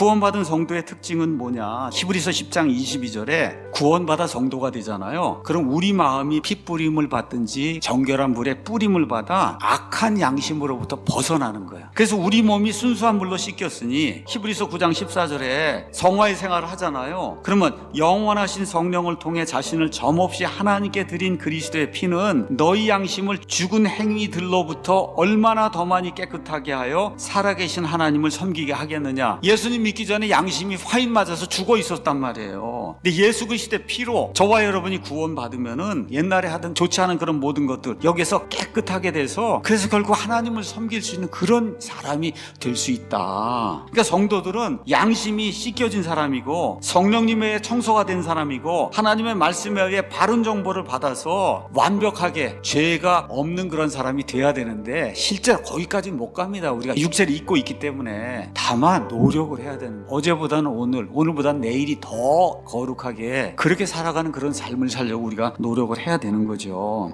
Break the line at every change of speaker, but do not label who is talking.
구원받은 성도의 특징은 뭐냐? 히브리서 10장 22절에 구원받아 성도가 되잖아요. 그럼 우리 마음이 피 뿌림을 받든지 정결한 물에 뿌림을 받아 악한 양심으로부터 벗어나는 거야. 그래서 우리 몸이 순수한 물로 씻겼으니 히브리서 9장 14절에 성화의 생활을 하잖아요. 그러면 영원하신 성령을 통해 자신을 점없이 하나님께 드린 그리스도의 피는 너희 양심을 죽은 행위들로부터 얼마나 더 많이 깨끗하게 하여 살아계신 하나님을 섬기게 하겠느냐. 예수님 믿기 전에 양심이 화인 맞아서 죽어 있었단 말이에요. 근데 예수 그리스도의 피로 저와 여러분이 구원받으면은 옛날에 하던 좋지 않은 그런 모든 것들 여기서 깨끗하게 돼서 그래서 결국 하나님을 섬길 수 있는 그런 사람이 될 수 있다. 그러니까 성도들은 양심이 씻겨진 사람이고 성령님의 청소가 된 사람이고 하나님의 말씀에 의해 바른 정보를 받아서 완벽하게 죄가 없는 그런 사람이 돼야 되는데 실제로 거기까지는 못 갑니다. 우리가 육체를 입고 있기 때문에 다만 노력을 해야 되는. 어제보다는 오늘, 오늘보다는 내일이 더 거룩하게 그렇게 살아가는 그런 삶을 살려고 우리가 노력을 해야 되는 거죠.